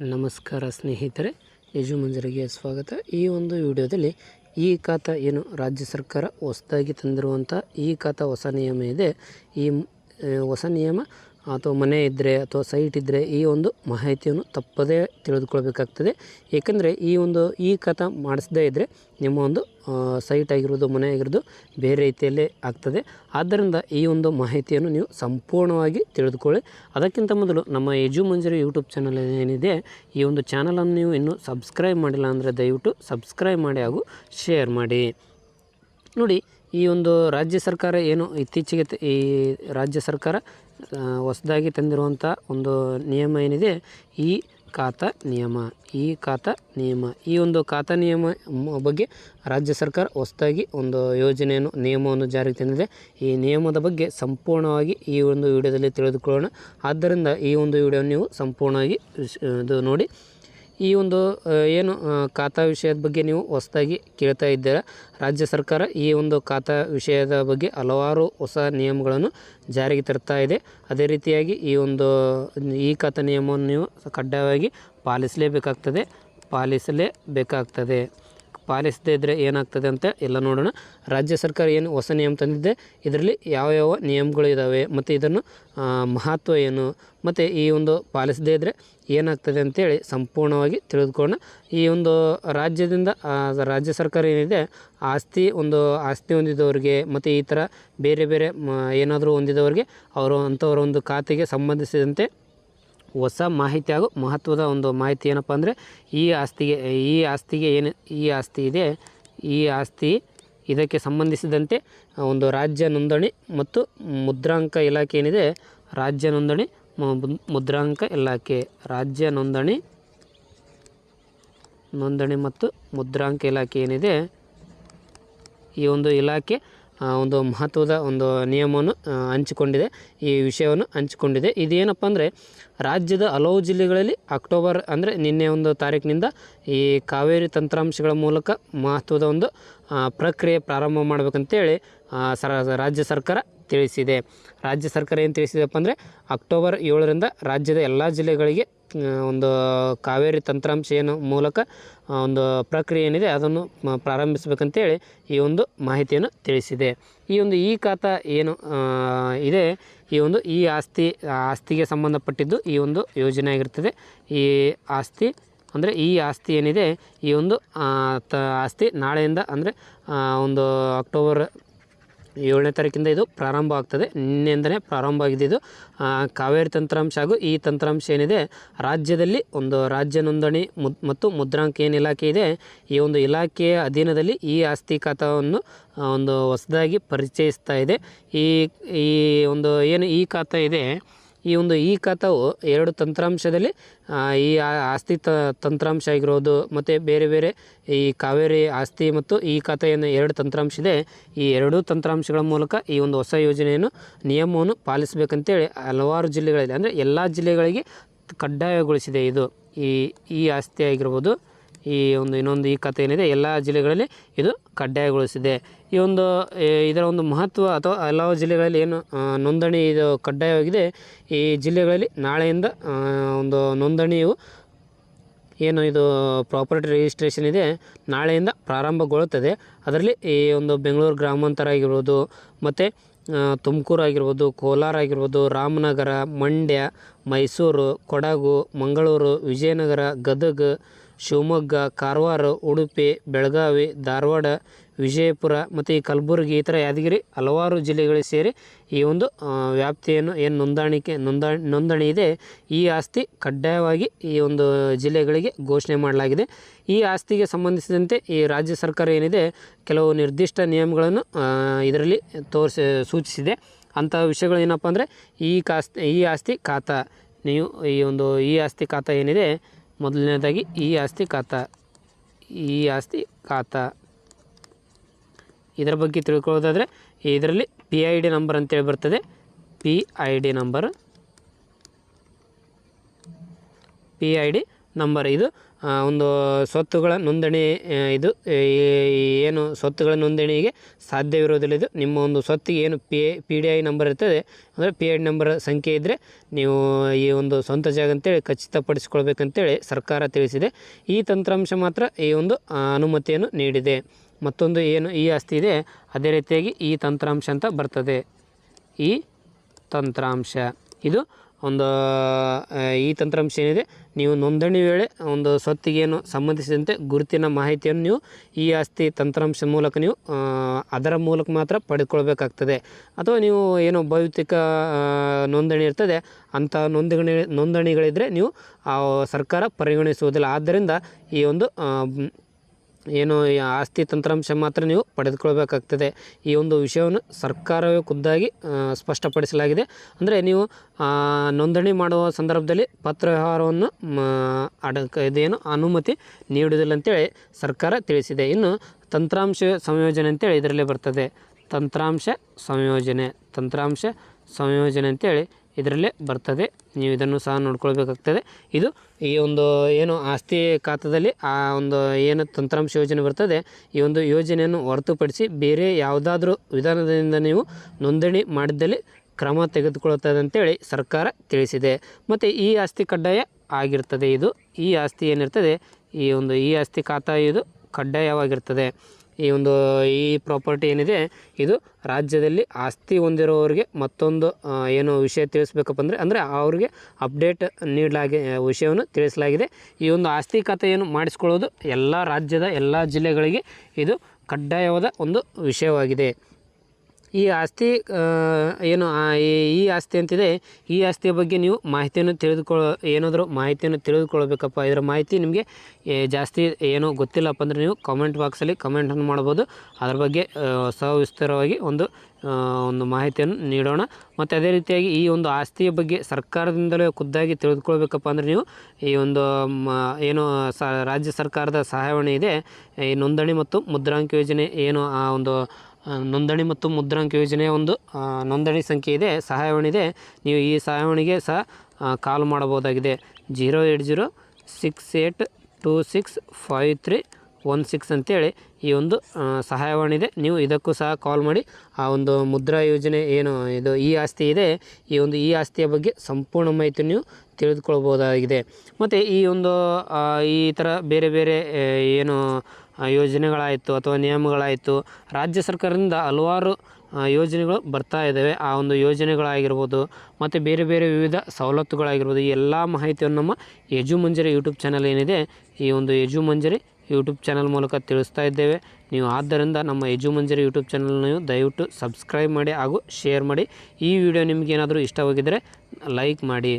ನಮಸ್ಕಾರ ಸ್ನೇಹಿತರೆ, ಯಜು ಮಂಜರಿಗೆ ಸ್ವಾಗತ. ಈ ಒಂದು ವಿಡಿಯೋದಲ್ಲಿ ಈ ಖಾತ ಏನು ರಾಜ್ಯ ಸರ್ಕಾರ ಹೊಸದಾಗಿ ತಂದಿರುವಂಥ ಈ ಖಾತ ಹೊಸ ನಿಯಮ ಇದೆ. ಈ ಹೊಸ ನಿಯಮ ಅಥವಾ ಮನೆ ಇದ್ದರೆ ಅಥವಾ ಸೈಟ್ ಇದ್ದರೆ ಈ ಒಂದು ಮಾಹಿತಿಯನ್ನು ತಪ್ಪದೇ ತಿಳಿದುಕೊಳ್ಬೇಕಾಗ್ತದೆ. ಏಕೆಂದರೆ ಈ ಒಂದು ಈ ಕಥ ಮಾಡಿಸದೇ ಇದ್ದರೆ ನಿಮ್ಮ ಒಂದು ಸೈಟ್ ಆಗಿರೋದು, ಮನೆ ಆಗಿರೋದು ಬೇರೆ ರೀತಿಯಲ್ಲೇ ಆಗ್ತದೆ. ಆದ್ದರಿಂದ ಈ ಒಂದು ಮಾಹಿತಿಯನ್ನು ನೀವು ಸಂಪೂರ್ಣವಾಗಿ ತಿಳಿದುಕೊಳ್ಳಿ. ಅದಕ್ಕಿಂತ ಮೊದಲು ನಮ್ಮ ಯಜು ಮಂಜರಿ ಯೂಟ್ಯೂಬ್ ಚಾನಲ್ ಏನಿದೆ, ಈ ಒಂದು ಚಾನಲನ್ನು ನೀವು ಇನ್ನೂ ಸಬ್ಸ್ಕ್ರೈಬ್ ಮಾಡಿಲ್ಲ ಅಂದರೆ ದಯವಿಟ್ಟು ಸಬ್ಸ್ಕ್ರೈಬ್ ಮಾಡಿ ಹಾಗೂ ಶೇರ್ ಮಾಡಿ. ನೋಡಿ, ಈ ಒಂದು ರಾಜ್ಯ ಸರ್ಕಾರ ಏನು ಇತ್ತೀಚೆಗೆ ಈ ರಾಜ್ಯ ಸರ್ಕಾರ ಹೊಸದಾಗಿ ತಂದಿರುವಂಥ ಒಂದು ನಿಯಮ ಏನಿದೆ? ಈ ಖಾತ ನಿಯಮ, ಈ ಖಾತ ನಿಯಮ. ಈ ಒಂದು ಖಾತ ನಿಯಮ ಬಗ್ಗೆ ರಾಜ್ಯ ಸರ್ಕಾರ ಹೊಸದಾಗಿ ಒಂದು ಯೋಜನೆಯನ್ನು, ನಿಯಮವನ್ನು ಜಾರಿಗೆ ತಂದಿದೆ. ಈ ನಿಯಮದ ಬಗ್ಗೆ ಸಂಪೂರ್ಣವಾಗಿ ಈ ಒಂದು ವಿಡಿಯೋದಲ್ಲಿ ತಿಳಿದುಕೊಳ್ಳೋಣ. ಆದ್ದರಿಂದ ಈ ಒಂದು ವಿಡಿಯೋ ನೀವು ಸಂಪೂರ್ಣವಾಗಿ ಇದು ನೋಡಿ. ಈ ಒಂದು ಏನು ಖಾತಾ ವಿಷಯದ ಬಗ್ಗೆ ನೀವು ಹೊಸದಾಗಿ ಕೇಳ್ತಾ ಇದ್ದೀರಾ. ರಾಜ್ಯ ಸರ್ಕಾರ ಈ ಒಂದು ಖಾತಾ ವಿಷಯದ ಬಗ್ಗೆ ಹಲವಾರು ಹೊಸ ನಿಯಮಗಳನ್ನು ಜಾರಿಗೆ ತರ್ತಾ ಇದೆ. ಅದೇ ರೀತಿಯಾಗಿ ಈ ಒಂದು, ಈ ಖಾತಾ ನಿಯಮವನ್ನು ನೀವು ಕಡ್ಡಾಯವಾಗಿ ಪಾಲಿಸಲೇಬೇಕಾಗ್ತದೆ. ಪಾಲಿಸಲೇಬೇಕಾಗ್ತದೆ. ಪಾಲಿಸದೇ ಇದ್ದರೆ ಏನಾಗ್ತದೆ ಅಂತ ಎಲ್ಲ ನೋಡೋಣ. ರಾಜ್ಯ ಸರ್ಕಾರ ಏನು ಹೊಸ ನಿಯಮ ತಂದಿದೆ, ಇದರಲ್ಲಿ ಯಾವ ಯಾವ ನಿಯಮಗಳು ಇದ್ದಾವೆ ಮತ್ತು ಇದನ್ನು ಮಹತ್ವ ಏನು, ಮತ್ತು ಈ ಒಂದು ಪಾಲಿಸದೇ ಇದ್ದರೆ ಏನಾಗ್ತದೆ ಅಂತೇಳಿ ಸಂಪೂರ್ಣವಾಗಿ ತಿಳಿದುಕೊಳ್ಳೋಣ. ಈ ಒಂದು ರಾಜ್ಯದಿಂದ ರಾಜ್ಯ ಸರ್ಕಾರ ಏನಿದೆ, ಆಸ್ತಿ ಒಂದು, ಆಸ್ತಿ ಹೊಂದಿದವರಿಗೆ ಮತ್ತು ಈ ಥರ ಬೇರೆ ಬೇರೆ ಏನಾದರೂ ಹೊಂದಿದವರಿಗೆ, ಅವರು ಅಂಥವರ ಒಂದು ಖಾತೆಗೆ ಸಂಬಂಧಿಸಿದಂತೆ ಹೊಸ ಮಾಹಿತಿ ಹಾಗೂ ಮಹತ್ವದ ಒಂದು ಮಾಹಿತಿ ಏನಪ್ಪ ಅಂದರೆ ಈ ಆಸ್ತಿಗೆ ಈ ಆಸ್ತಿಗೆ ಏನು, ಈ ಆಸ್ತಿ ಇದೆ, ಈ ಆಸ್ತಿ ಇದಕ್ಕೆ ಸಂಬಂಧಿಸಿದಂತೆ ಒಂದು ರಾಜ್ಯ ನೋಂದಣಿ ಮತ್ತು ಮುದ್ರಾಂಕ ಇಲಾಖೆ ಏನಿದೆ, ರಾಜ್ಯ ನೋಂದಣಿ ಮುದ್ರಾಂಕ ಇಲಾಖೆ, ರಾಜ್ಯ ನೋಂದಣಿ ನೋಂದಣಿ ಮತ್ತು ಮುದ್ರಾಂಕ ಇಲಾಖೆ ಏನಿದೆ, ಈ ಒಂದು ಇಲಾಖೆ ಒಂದು ಮಹತ್ವದ ಒಂದು ನಿಯಮವನ್ನು ಹಂಚಿಕೊಂಡಿದೆ. ಈ ವಿಷಯವನ್ನು ಹಂಚಿಕೊಂಡಿದೆ. ಇದೇನಪ್ಪ ಅಂದರೆ, ರಾಜ್ಯದ ಹಲವು ಜಿಲ್ಲೆಗಳಲ್ಲಿ ಅಕ್ಟೋಬರ್ ಅಂದರೆ ನಿನ್ನೆ ಒಂದು ತಾರೀಕಿನಿಂದ ಈ ಕಾವೇರಿ ತಂತ್ರಾಂಶಗಳ ಮೂಲಕ ಮಹತ್ವದ ಒಂದು ಪ್ರಕ್ರಿಯೆ ಪ್ರಾರಂಭ ಮಾಡಬೇಕಂತೇಳಿ ಸರ, ರಾಜ್ಯ ಸರ್ಕಾರ ತಿಳಿಸಿದೆ. ರಾಜ್ಯ ಸರ್ಕಾರ ಏನು ತಿಳಿಸಿದೆಪ್ಪ ಅಂದರೆ, ಅಕ್ಟೋಬರ್ ಏಳರಿಂದ ರಾಜ್ಯದ ಎಲ್ಲ ಜಿಲ್ಲೆಗಳಿಗೆ ಒಂದು ಕಾವೇರಿ ತಂತ್ರಾಂಶ ಏನು ಮೂಲಕ ಒಂದು ಪ್ರಕ್ರಿಯೆ ಏನಿದೆ ಅದನ್ನು ಪ್ರಾರಂಭಿಸಬೇಕಂತೇಳಿ ಈ ಒಂದು ಮಾಹಿತಿಯನ್ನು ತಿಳಿಸಿದೆ. ಈ ಒಂದು ಈ ಖಾತಾ ಏನು ಇದೆ, ಈ ಒಂದು ಈ ಆಸ್ತಿ ಆಸ್ತಿಗೆ ಸಂಬಂಧಪಟ್ಟಿದ್ದು ಈ ಒಂದು ಯೋಜನೆ ಆಗಿರ್ತದೆ. ಈ ಆಸ್ತಿ ಅಂದರೆ ಈ ಆಸ್ತಿ ಏನಿದೆ, ಈ ಒಂದು ತ, ಆಸ್ತಿ ನಾಳೆಯಿಂದ ಅಂದರೆ ಒಂದು ಅಕ್ಟೋಬರ್ ಏಳನೇ ತಾರೀಕಿಂದ ಇದು ಪ್ರಾರಂಭ ಆಗ್ತದೆ. ನಿನ್ನೆಯಿಂದಲೇ ಪ್ರಾರಂಭ ಆಗಿದೆ ಇದು. ಕಾವೇರಿ ತಂತ್ರಾಂಶ ಹಾಗೂ ಈ ತಂತ್ರಾಂಶ ಏನಿದೆ, ರಾಜ್ಯದಲ್ಲಿ ಒಂದು ರಾಜ್ಯ ನೋಂದಣಿ ಮತ್ತು ಮುದ್ರಾಂಕ ಏನು ಇಲಾಖೆ ಇದೆ, ಈ ಒಂದು ಇಲಾಖೆಯ ಅಧೀನದಲ್ಲಿ ಈ ಆಸ್ತಿ ಖಾತಾವನ್ನು ಒಂದು ಹೊಸದಾಗಿ ಪರಿಚಯಿಸ್ತಾ ಇದೆ. ಈ ಈ ಒಂದು ಏನು ಈ ಖಾತಾ ಇದೆ ಈ ಒಂದು ಈ ಖಾತಾವು ಎರಡು ತಂತ್ರಾಂಶದಲ್ಲಿ ಈ ಆಸ್ತಿ ತಂತ್ರಾಂಶ ಆಗಿರೋದು ಮತ್ತು ಬೇರೆ ಬೇರೆ ಈ ಕಾವೇರಿ ಆಸ್ತಿ ಮತ್ತು ಈ ಕಥೆಯನ್ನು ಎರಡು ತಂತ್ರಾಂಶ ಇದೆ. ಈ ಎರಡೂ ತಂತ್ರಾಂಶಗಳ ಮೂಲಕ ಈ ಒಂದು ಹೊಸ ಯೋಜನೆಯನ್ನು, ನಿಯಮವನ್ನು ಪಾಲಿಸಬೇಕಂತೇಳಿ ಹಲವಾರು ಜಿಲ್ಲೆಗಳಲ್ಲಿ, ಅಂದರೆ ಎಲ್ಲ ಜಿಲ್ಲೆಗಳಿಗೆ ಕಡ್ಡಾಯಗೊಳಿಸಿದೆ ಇದು. ಈ ಈ ಆಸ್ತಿ ಆಗಿರ್ಬೋದು ಈ ಒಂದು ಇನ್ನೊಂದು ಈ ಕಥೆ ಏನಿದೆ, ಎಲ್ಲ ಜಿಲ್ಲೆಗಳಲ್ಲಿ ಇದು ಕಡ್ಡಾಯಗೊಳಿಸಿದೆ. ಈ ಒಂದು ಇದರ ಒಂದು ಮಹತ್ವ ಅಥವಾ ಹಲವು ಜಿಲ್ಲೆಗಳಲ್ಲಿ ಏನು ನೋಂದಣಿ ಇದು ಕಡ್ಡಾಯವಾಗಿದೆ. ಈ ಜಿಲ್ಲೆಗಳಲ್ಲಿ ನಾಳೆಯಿಂದ ಒಂದು ನೋಂದಣಿಯು ಏನು ಇದು ಪ್ರಾಪರ್ಟಿ ರಿಜಿಸ್ಟ್ರೇಷನ್ ಇದೆ, ನಾಳೆಯಿಂದ ಪ್ರಾರಂಭಗೊಳ್ಳುತ್ತದೆ. ಅದರಲ್ಲಿ ಈ ಒಂದು ಬೆಂಗಳೂರು ಗ್ರಾಮಾಂತರ ಆಗಿರ್ಬೋದು, ಮತ್ತು ತುಮಕೂರು ಆಗಿರ್ಬೋದು, ಕೋಲಾರ ಆಗಿರ್ಬೋದು, ರಾಮನಗರ, ಮಂಡ್ಯ, ಮೈಸೂರು, ಕೊಡಗು, ಮಂಗಳೂರು, ವಿಜಯನಗರ, ಗದಗ ಶಿವಮೊಗ್ಗ, ಕಾರವಾರ, ಉಡುಪಿ, ಬೆಳಗಾವಿ, ಧಾರವಾಡ, ವಿಜಯಪುರ ಮತ್ತು ಈ ಕಲಬುರಗಿ ಈ ಥರ ಯಾದಗಿರಿ ಹಲವಾರು ಜಿಲ್ಲೆಗಳಿಗೆ ಸೇರಿ ಈ ಒಂದು ವ್ಯಾಪ್ತಿಯನ್ನು ಏನು ನೋಂದಾಣಿಕೆ, ನೋಂದಾ, ನೋಂದಣಿ ಇದೆ, ಈ ಆಸ್ತಿ ಕಡ್ಡಾಯವಾಗಿ ಈ ಒಂದು ಜಿಲ್ಲೆಗಳಿಗೆ ಘೋಷಣೆ ಮಾಡಲಾಗಿದೆ. ಈ ಆಸ್ತಿಗೆ ಸಂಬಂಧಿಸಿದಂತೆ ಈ ರಾಜ್ಯ ಸರ್ಕಾರ ಏನಿದೆ, ಕೆಲವು ನಿರ್ದಿಷ್ಟ ನಿಯಮಗಳನ್ನು ಇದರಲ್ಲಿ ತೋರಿಸಿ, ಸೂಚಿಸಿದೆ. ಅಂತಹ ವಿಷಯಗಳು ಏನಪ್ಪ ಅಂದರೆ ಈ ಕಾಸ್ತಿ ಈ ಆಸ್ತಿ ಖಾತಾ, ನೀವು ಈ ಒಂದು ಈ ಆಸ್ತಿ ಖಾತ ಏನಿದೆ ಮೊದಲನೇದಾಗಿ ಈ ಆಸ್ತಿ ಖಾತಾ. ಈ ಆಸ್ತಿ ಖಾತಾ. ಇದರ ಬಗ್ಗೆ ತಿಳ್ಕೊಳ್ಳೋದಾದರೆ, ಇದರಲ್ಲಿ ಪಿ ಐ ಡಿ ನಂಬರ್ ಅಂತೇಳಿ ಬರ್ತದೆ. P I D number P I D number ಇದು. ಒಂದು ಸ್ವತ್ತುಗಳ ನೋಂದಣಿ ಇದು ಏನು ಸ್ವತ್ತುಗಳ ನೋಂದಣಿಗೆ ಸಾಧ್ಯವಿರೋದಿಲ್ಲ ಇದು ನಿಮ್ಮ ಒಂದು ಸ್ವತ್ತಿಗೆ ಏನು P P D I number ಇರ್ತದೆ, ಅಂದರೆ ಪಿ ಐ ನಂಬರ್ ಸಂಖ್ಯೆ ಇದ್ದರೆ ನೀವು ಈ ಒಂದು ಸ್ವಂತ ಜಾಗ ಅಂತೇಳಿ ಖಚಿತಪಡಿಸಿಕೊಳ್ಬೇಕಂತೇಳಿ ಸರ್ಕಾರ ತಿಳಿಸಿದೆ. ಈ ತಂತ್ರಾಂಶ ಮಾತ್ರ ಈ ಒಂದು ಅನುಮತಿಯನ್ನು ನೀಡಿದೆ. ಮತ್ತೊಂದು ಏನು ಈ ಆಸ್ತಿ ಇದೆ, ಅದೇ ರೀತಿಯಾಗಿ ಈ ತಂತ್ರಾಂಶ ಅಂತ ಬರ್ತದೆ. ಈ ತಂತ್ರಾಂಶ. ಇದು ಒಂದು ಈ ತಂತ್ರಾಂಶ ಏನಿದೆ, ನೀವು ನೋಂದಣಿ ವೇಳೆ ಒಂದು ಸ್ವತ್ತಿಗೇನು ಸಂಬಂಧಿಸಿದಂತೆ ಗುರುತಿನ ಮಾಹಿತಿಯನ್ನು ನೀವು ಈ ಆಸ್ತಿ ತಂತ್ರಾಂಶ ಮೂಲಕ ನೀವು ಅದರ ಮೂಲಕ ಮಾತ್ರ ಪಡೆದುಕೊಳ್ಬೇಕಾಗ್ತದೆ. ಅಥವಾ ನೀವು ಏನೋ ಭೌತಿಕ ನೋಂದಣಿ ಇರ್ತದೆ, ಅಂಥ ನೋಂದಣಿ ನೋಂದಣಿಗಳಿದ್ದರೆ ನೀವು ಸರ್ಕಾರ ಪರಿಗಣಿಸುವುದಿಲ್ಲ. ಆದ್ದರಿಂದ ಈ ಒಂದು ಏನು ಆಸ್ತಿ ತಂತ್ರಾಂಶ ಮಾತ್ರ ನೀವು ಪಡೆದುಕೊಳ್ಬೇಕಾಗ್ತದೆ. ಈ ಒಂದು ವಿಷಯವನ್ನು ಸರ್ಕಾರವೇ ಖುದ್ದಾಗಿ ಸ್ಪಷ್ಟಪಡಿಸಲಾಗಿದೆ. ಅಂದರೆ ನೀವು ನೋಂದಣಿ ಮಾಡುವ ಸಂದರ್ಭದಲ್ಲಿ ಪತ್ರ ವ್ಯವಹಾರವನ್ನು ಅಡಕ, ಇದೇನು ಅನುಮತಿ ನೀಡುವುದಿಲ್ಲ ಅಂತೇಳಿ ಸರ್ಕಾರ ತಿಳಿಸಿದೆ. ಇನ್ನು ತಂತ್ರಾಂಶ ಸಂಯೋಜನೆ ಅಂತೇಳಿ ಇದರಲ್ಲೇ ಬರ್ತದೆ. ತಂತ್ರಾಂಶ ಸಂಯೋಜನೆ ತಂತ್ರಾಂಶ ಸಂಯೋಜನೆ ಅಂತೇಳಿ ಇದರಲ್ಲೇ ಬರ್ತದೆ. ನೀವು ಇದನ್ನು ಸಹ ನೋಡ್ಕೊಳ್ಬೇಕಾಗ್ತದೆ. ಇದು ಈ ಒಂದು ಏನು ಆಸ್ತಿ ಖಾತದಲ್ಲಿ ಆ ಒಂದು ಏನು ತಂತ್ರಾಂಶ ಯೋಜನೆ ಬರ್ತದೆ. ಈ ಒಂದು ಯೋಜನೆಯನ್ನು ಹೊರತುಪಡಿಸಿ ಬೇರೆ ಯಾವುದಾದ್ರೂ ವಿಧಾನದಿಂದ ನೀವು ನೋಂದಣಿ ಮಾಡಿದ್ದಲ್ಲಿ ಕ್ರಮ ತೆಗೆದುಕೊಳ್ಳುತ್ತದೆ ಅಂತೇಳಿ ಸರ್ಕಾರ ತಿಳಿಸಿದೆ. ಮತ್ತು ಈ ಆಸ್ತಿ ಕಡ್ಡಾಯ ಆಗಿರ್ತದೆ ಇದು. ಈ ಆಸ್ತಿ ಏನಿರ್ತದೆ? ಈ ಒಂದು ಈ ಆಸ್ತಿ ಖಾತಾ ಇದು ಕಡ್ಡಾಯವಾಗಿರ್ತದೆ. ಈ ಒಂದು, ಈ ಪ್ರಾಪರ್ಟಿ ಏನಿದೆ, ಇದು ರಾಜ್ಯದಲ್ಲಿ ಆಸ್ತಿ ಹೊಂದಿರೋರಿಗೆ ಮತ್ತೊಂದು ಏನು ವಿಷಯ ತಿಳಿಸ್ಬೇಕಪ್ಪ ಅಂದರೆ ಅಂದರೆ ಅವ್ರಿಗೆ ಅಪ್ಡೇಟ್ ನೀಡಲಾಗಿ ವಿಷಯವನ್ನು ತಿಳಿಸಲಾಗಿದೆ. ಈ ಒಂದು ಆಸ್ತಿ ಖಾತೆಯನ್ನು ಮಾಡಿಸ್ಕೊಳ್ಳೋದು ಎಲ್ಲ ರಾಜ್ಯದ ಎಲ್ಲ ಜಿಲ್ಲೆಗಳಿಗೆ ಇದು ಕಡ್ಡಾಯವಾದ ಒಂದು ವಿಷಯವಾಗಿದೆ. ಈ ಆಸ್ತಿ ಏನು ಈ- ಆಸ್ತಿ ಅಂತಿದೆ, ಈ ಆಸ್ತಿಯ ಬಗ್ಗೆ ನೀವು ಮಾಹಿತಿಯನ್ನು ತಿಳಿದುಕೊಳ್ಳೋ, ಏನಾದರೂ ಮಾಹಿತಿಯನ್ನು ತಿಳಿದುಕೊಳ್ಬೇಕಪ್ಪ. ಇದರ ಮಾಹಿತಿ ನಿಮಗೆ ಜಾಸ್ತಿ ಏನೋ ಗೊತ್ತಿಲ್ಲಪ್ಪ ಅಂದರೆ ನೀವು ಕಾಮೆಂಟ್ ಬಾಕ್ಸಲ್ಲಿ ಕಮೆಂಟನ್ನು ಮಾಡ್ಬೋದು. ಅದರ ಬಗ್ಗೆ ಸವಿಸ್ತಾರವಾಗಿ ಒಂದು ಒಂದು ಮಾಹಿತಿಯನ್ನು ನೀಡೋಣ. ಮತ್ತು ಅದೇ ರೀತಿಯಾಗಿ ಈ ಒಂದು ಆಸ್ತಿಯ ಬಗ್ಗೆ ಸರ್ಕಾರದಿಂದಲೇ ಖುದ್ದಾಗಿ ತಿಳಿದುಕೊಳ್ಬೇಕಪ್ಪ ಅಂದರೆ ನೀವು ಈ ಒಂದು, ಮ, ಏನು, ಸ, ರಾಜ್ಯ ಸರ್ಕಾರದ ಸಹಾಯವಾಣಿ ಇದೆ. ಈ ನೋಂದಣಿ ಮತ್ತು ಮುದ್ರಾಂಕ ಯೋಜನೆ ಏನು, ಆ, ಒಂದು ನೋಂದಣಿ ಮತ್ತು ಮುದ್ರಾಂಕ ಯೋಜನೆಯ ಒಂದು ನೋಂದಣಿ ಸಂಖ್ಯೆ ಇದೆ, ಸಹಾಯವಾಣಿ ಇದೆ. ನೀವು ಈ ಸಹಾಯವಾಣಿಗೆ ಸಹ ಕಾಲ್ ಮಾಡಬಹುದಾಗಿದೆ. Zero eight zero six eight two six five three one six ಅಂತೇಳಿ ಈ ಒಂದು ಸಹಾಯವಾಣಿ ಇದೆ. ನೀವು ಇದಕ್ಕೂ ಸಹ ಕಾಲ್ ಮಾಡಿ ಆ ಒಂದು ಮುದ್ರಾ ಯೋಜನೆ ಏನು, ಇದು ಈ ಆಸ್ತಿ ಇದೆ, ಈ ಒಂದು ಈ ಆಸ್ತಿಯ ಬಗ್ಗೆ ಸಂಪೂರ್ಣ ಮಾಹಿತಿ ನೀವು ತಿಳಿದುಕೊಳ್ಬೋದಾಗಿದೆ ಮತ್ತು ಈ ಒಂದು ಈ ಥರ ಬೇರೆ ಬೇರೆ ಏನು ಯೋಜನೆಗಳಾಯಿತು ಅಥವಾ ನಿಯಮಗಳಾಯಿತು, ರಾಜ್ಯ ಸರ್ಕಾರದಿಂದ ಹಲವಾರು ಯೋಜನೆಗಳು ಬರ್ತಾ ಇದ್ದಾವೆ ಆ ಒಂದು ಯೋಜನೆಗಳಾಗಿರ್ಬೋದು, ಮತ್ತು ಬೇರೆ ಬೇರೆ ವಿವಿಧ ಸವಲತ್ತುಗಳಾಗಿರ್ಬೋದು, ಈ ಎಲ್ಲ ಮಾಹಿತಿಯನ್ನು ನಮ್ಮ ಯಜು ಮಂಜರಿ ಯೂಟ್ಯೂಬ್ ಚಾನಲ್ ಏನಿದೆ, ಈ ಒಂದು ಯಜು ಮಂಜರಿ ಯೂಟ್ಯೂಬ್ ಚಾನಲ್ ಮೂಲಕ ತಿಳಿಸ್ತಾ ಇದ್ದೇವೆ. ನೀವು ಆದ್ದರಿಂದ ನಮ್ಮ ಯಜು ಮಂಜರಿ ಯೂಟ್ಯೂಬ್ ಚಾನಲ್ ನೀವು ದಯವಿಟ್ಟು ಸಬ್ಸ್ಕ್ರೈಬ್ ಮಾಡಿ ಹಾಗೂ ಶೇರ್ ಮಾಡಿ. ಈ ವಿಡಿಯೋ ನಿಮಗೇನಾದರೂ ಇಷ್ಟವಾಗಿದ್ದರೆ ಲೈಕ್ ಮಾಡಿ.